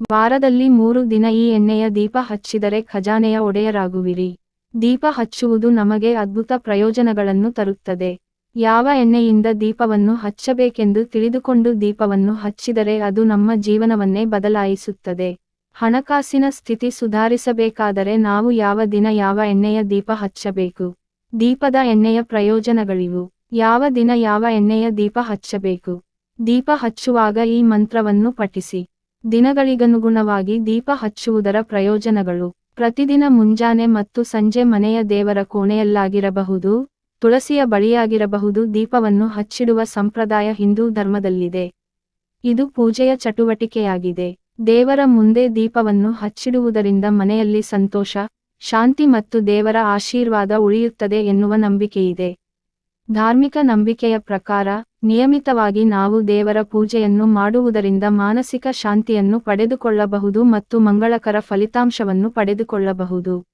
ವಾರದಲ್ಲಿ ಮೂರು ದಿನ ಈ ಎಣ್ಣೆಯ ದೀಪ ಹಚ್ಚಿದರೆ ಖಜಾನೆಯ ಒಡೆಯರಾಗುವಿರಿ. ದೀಪ ಹಚ್ಚುವುದು ನಮಗೆ ಅದ್ಭುತ ಪ್ರಯೋಜನಗಳನ್ನು ತರುತ್ತದೆ. ಯಾವ ಎಣ್ಣೆಯಿಂದ ದೀಪವನ್ನು ಹಚ್ಚಬೇಕೆಂದು ತಿಳಿದುಕೊಂಡು ದೀಪವನ್ನು ಹಚ್ಚಿದರೆ ಅದು ನಮ್ಮ ಜೀವನವನ್ನೇ ಬದಲಾಯಿಸುತ್ತದೆ. ಹಣಕಾಸಿನ ಸ್ಥಿತಿ ಸುಧಾರಿಸಬೇಕಾದರೆ ನಾವು ಯಾವ ದಿನ ಯಾವ ಎಣ್ಣೆಯ ದೀಪ ಹಚ್ಚಬೇಕು? ದೀಪದ ಎಣ್ಣೆಯ ಪ್ರಯೋಜನಗಳಿವು. ಯಾವ ದಿನ ಯಾವ ಎಣ್ಣೆಯ ದೀಪ ಹಚ್ಚಬೇಕು? ದೀಪ ಹಚ್ಚುವಾಗ ಈ ಮಂತ್ರವನ್ನು ಪಠಿಸಿ. ದಿನಗಳಿಗನುಗುಣವಾಗಿ ದೀಪ ಹಚ್ಚುವುದರ ಪ್ರಯೋಜನಗಳು. ಪ್ರತಿದಿನ ಮುಂಜಾನೆ ಮತ್ತು ಸಂಜೆ ಮನೆಯ ದೇವರ ಕೋಣೆಯಲ್ಲಾಗಿರಬಹುದು, ತುಳಸಿಯ ಬಳಿಯಾಗಿರಬಹುದು. ದೀಪವನ್ನು ಹಚ್ಚಿಡುವ ಸಂಪ್ರದಾಯ ಹಿಂದೂ ಧರ್ಮದಲ್ಲಿದೆ. ಇದು ಪೂಜೆಯ ಚಟುವಟಿಕೆಯಾಗಿದೆ. ದೇವರ ಮುಂದೆ ದೀಪವನ್ನು ಹಚ್ಚಿಡುವುದರಿಂದ ಮನೆಯಲ್ಲಿ ಸಂತೋಷ, ಶಾಂತಿ ಮತ್ತು ದೇವರ ಆಶೀರ್ವಾದ ಉಳಿಯುತ್ತದೆ ಎನ್ನುವ ನಂಬಿಕೆಯಿದೆ. ಧಾರ್ಮಿಕ ನಂಬಿಕೆಯ ಪ್ರಕಾರ, ನಿಯಮಿತವಾಗಿ ನಾವು ದೇವರ ಪೂಜೆಯನ್ನು ಮಾಡುವುದರಿಂದ ಮಾನಸಿಕ ಶಾಂತಿಯನ್ನು ಪಡೆದುಕೊಳ್ಳಬಹುದು ಮತ್ತು ಮಂಗಳಕರ ಫಲಿತಾಂಶವನ್ನು ಪಡೆದುಕೊಳ್ಳಬಹುದು.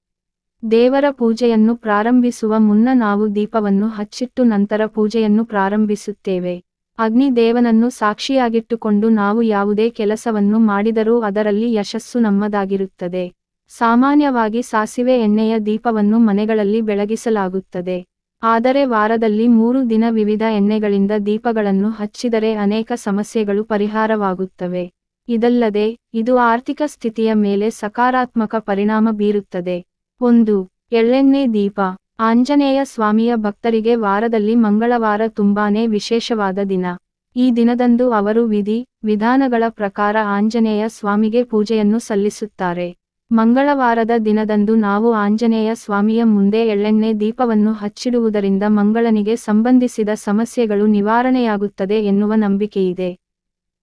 ದೇವರ ಪೂಜೆಯನ್ನು ಪ್ರಾರಂಭಿಸುವ ಮುನ್ನ ನಾವು ದೀಪವನ್ನು ಹಚ್ಚಿಟ್ಟು ನಂತರ ಪೂಜೆಯನ್ನು ಪ್ರಾರಂಭಿಸುತ್ತೇವೆ. ಅಗ್ನಿ ದೇವನನ್ನು ಸಾಕ್ಷಿಯಾಗಿಟ್ಟುಕೊಂಡು ನಾವು ಯಾವುದೇ ಕೆಲಸವನ್ನು ಮಾಡಿದರೂ ಅದರಲ್ಲಿ ಯಶಸ್ಸು ನಮ್ಮದಾಗಿರುತ್ತದೆ. ಸಾಮಾನ್ಯವಾಗಿ ಸಾಸಿವೆ ಎಣ್ಣೆಯ ದೀಪವನ್ನು ಮನೆಗಳಲ್ಲಿ ಬೆಳಗಿಸಲಾಗುತ್ತದೆ. ಆದರೆ ವಾರದಲ್ಲಿ ಮೂರು ದಿನ ವಿವಿಧ ಎಣ್ಣೆಗಳಿಂದ ದೀಪಗಳನ್ನು ಹಚ್ಚಿದರೆ ಅನೇಕ ಸಮಸ್ಯೆಗಳು ಪರಿಹಾರವಾಗುತ್ತವೆ. ಇದಲ್ಲದೆ, ಇದು ಆರ್ಥಿಕ ಸ್ಥಿತಿಯ ಮೇಲೆ ಸಕಾರಾತ್ಮಕ ಪರಿಣಾಮ ಬೀರುತ್ತದೆ. ಒಂದು, ಎಳ್ಳೆಣ್ಣೆ ದೀಪ. ಆಂಜನೇಯ ಸ್ವಾಮಿಯ ಭಕ್ತರಿಗೆ ವಾರದಲ್ಲಿ ಮಂಗಳವಾರ ತುಂಬಾನೇ ವಿಶೇಷವಾದ ದಿನ. ಈ ದಿನದಂದು ಅವರು ವಿಧಿ, ವಿಧಾನಗಳ ಪ್ರಕಾರ ಆಂಜನೇಯ ಸ್ವಾಮಿಗೆ ಪೂಜೆಯನ್ನು ಸಲ್ಲಿಸುತ್ತಾರೆ. ಮಂಗಳವಾರದ ದಿನದಂದು ನಾವು ಆಂಜನೇಯ ಸ್ವಾಮಿಯ ಮುಂದೆ ಎಳ್ಳೆಣ್ಣೆ ದೀಪವನ್ನು ಹಚ್ಚಿಡುವುದರಿಂದ ಮಂಗಳನಿಗೆ ಸಂಬಂಧಿಸಿದ ಸಮಸ್ಯೆಗಳು ನಿವಾರಣೆಯಾಗುತ್ತದೆ ಎನ್ನುವ ನಂಬಿಕೆಯಿದೆ.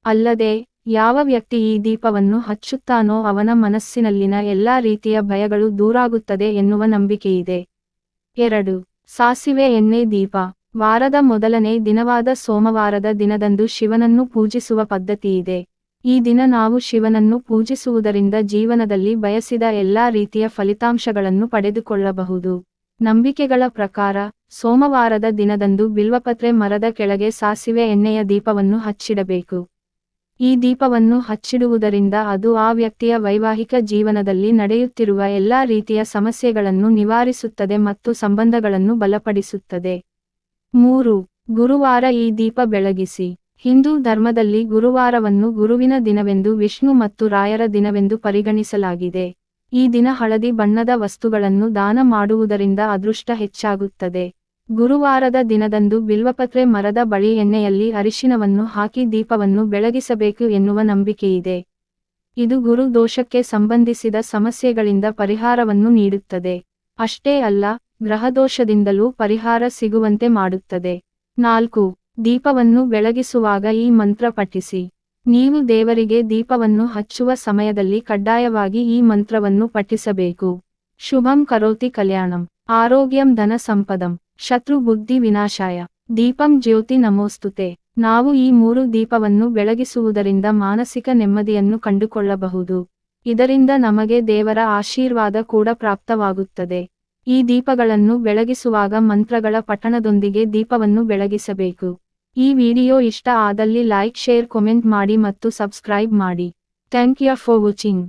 ಅಲ್ಲದೆ, ಯಾವ ವ್ಯಕ್ತಿ ಈ ದೀಪವನ್ನು ಹಚ್ಚುತ್ತಾನೋ ಅವನ ಮನಸ್ಸಿನಲ್ಲಿನ ಎಲ್ಲಾ ರೀತಿಯ ಭಯಗಳು ದೂರಾಗುತ್ತದೆ ಎನ್ನುವ ನಂಬಿಕೆಯಿದೆ. ಎರಡು, ಸಾಸಿವೆ ಎಣ್ಣೆ ದೀಪ. ವಾರದ ಮೊದಲನೇ ದಿನವಾದ ಸೋಮವಾರದ ದಿನದಂದು ಶಿವನನ್ನು ಪೂಜಿಸುವ ಪದ್ಧತಿಯಿದೆ. ಈ ದಿನ ನಾವು ಶಿವನನ್ನು ಪೂಜಿಸುವುದರಿಂದ ಜೀವನದಲ್ಲಿ ಬಯಸಿದ ಎಲ್ಲಾ ರೀತಿಯ ಫಲಿತಾಂಶಗಳನ್ನು ಪಡೆದುಕೊಳ್ಳಬಹುದು. ನಂಬಿಕೆಗಳ ಪ್ರಕಾರ, ಸೋಮವಾರದ ದಿನದಂದು ಬಿಲ್ವಪತ್ರೆ ಮರದ ಕೆಳಗೆ ಸಾಸಿವೆ ಎಣ್ಣೆಯ ದೀಪವನ್ನು ಹಚ್ಚಿಡಬೇಕು. ಈ ದೀಪವನ್ನು ಹಚ್ಚಿಡುವುದರಿಂದ ಅದು ಆ ವ್ಯಕ್ತಿಯ ವೈವಾಹಿಕ ಜೀವನದಲ್ಲಿ ನಡೆಯುತ್ತಿರುವ ಎಲ್ಲಾ ರೀತಿಯ ಸಮಸ್ಯೆಗಳನ್ನು ನಿವಾರಿಸುತ್ತದೆ ಮತ್ತು ಸಂಬಂಧಗಳನ್ನು ಬಲಪಡಿಸುತ್ತದೆ. ಮೂರು, ಗುರುವಾರ ಈ ದೀಪ ಬೆಳಗಿಸಿ. ಹಿಂದೂ ಧರ್ಮದಲ್ಲಿ ಗುರುವಾರವನ್ನು ಗುರುವಿನ ದಿನವೆಂದು ವಿಷ್ಣು ಮತ್ತು ರಾಯರ ದಿನವೆಂದು ಪರಿಗಣಿಸಲಾಗಿದೆ. ಈ ದಿನ ಹಳದಿ ಬಣ್ಣದ ವಸ್ತುಗಳನ್ನು ದಾನ ಮಾಡುವುದರಿಂದ ಅದೃಷ್ಟ ಹೆಚ್ಚಾಗುತ್ತದೆ. ಗುರುವಾರದ ದಿನದಂದು ಬಿಲ್ವಪತ್ರೆ ಮರದ ಬಳಿ ಎಣ್ಣೆಯಲ್ಲಿ ಅರಿಶಿನವನ್ನು ಹಾಕಿ ದೀಪವನ್ನು ಬೆಳಗಿಸಬೇಕು ಎನ್ನುವ ನಂಬಿಕೆಯಿದೆ. ಇದು ಗುರು ದೋಷಕ್ಕೆ ಸಂಬಂಧಿಸಿದ ಸಮಸ್ಯೆಗಳಿಂದ ಪರಿಹಾರವನ್ನು ನೀಡುತ್ತದೆ. ಅಷ್ಟೇ ಅಲ್ಲ ಗ್ರಹದೋಷದಿಂದಲೂ ಪರಿಹಾರ ಸಿಗುವಂತೆ ಮಾಡುತ್ತದೆ. ನಾಲ್ಕು ದೀಪವನ್ನು ಬೆಳಗಿಸುವಾಗ ಈ ಮಂತ್ರ ಪಠಿಸಿ. ನೀವು ದೇವರಿಗೆ ದೀಪವನ್ನು ಹಚ್ಚುವ ಸಮಯದಲ್ಲಿ ಕಡ್ಡಾಯವಾಗಿ ಈ ಮಂತ್ರವನ್ನು ಪಠಿಸಬೇಕು. ಶುಭಂ ಕರೋತಿ ಕಲ್ಯಾಣಂ. ಆರೋಗ್ಯಂ ಧನ ಸಂಪದಂ. ಶತ್ರು ಬುದ್ಧಿ ವಿನಾಶಾಯ. ದೀಪಂ ಜ್ಯೋತಿ ನಮೋಸ್ತುತೆ. ನಾವು ಈ ಮೂರು ದೀಪವನ್ನು ಬೆಳಗಿಸುವುದರಿಂದ ಮಾನಸಿಕ ನೆಮ್ಮದಿಯನ್ನು ಕಂಡುಕೊಳ್ಳಬಹುದು. ಇದರಿಂದ ನಮಗೆ ದೇವರ ಆಶೀರ್ವಾದ ಕೂಡ ಪ್ರಾಪ್ತವಾಗುತ್ತದೆ. ಈ ದೀಪಗಳನ್ನು ಬೆಳಗಿಸುವಾಗ ಮಂತ್ರಗಳ ಪಠಣದೊಂದಿಗೆ ದೀಪವನ್ನು ಬೆಳಗಿಸಬೇಕು. ಈ ವಿಡಿಯೋ ಇಷ್ಟ ಆದಲ್ಲಿ ಲೈಕ್, ಶೇರ್, ಕಮೆಂಟ್ ಮಾಡಿ ಮತ್ತು ಸಬ್ಸ್ಕ್ರೈಬ್ ಮಾಡಿ. Thank you for watching.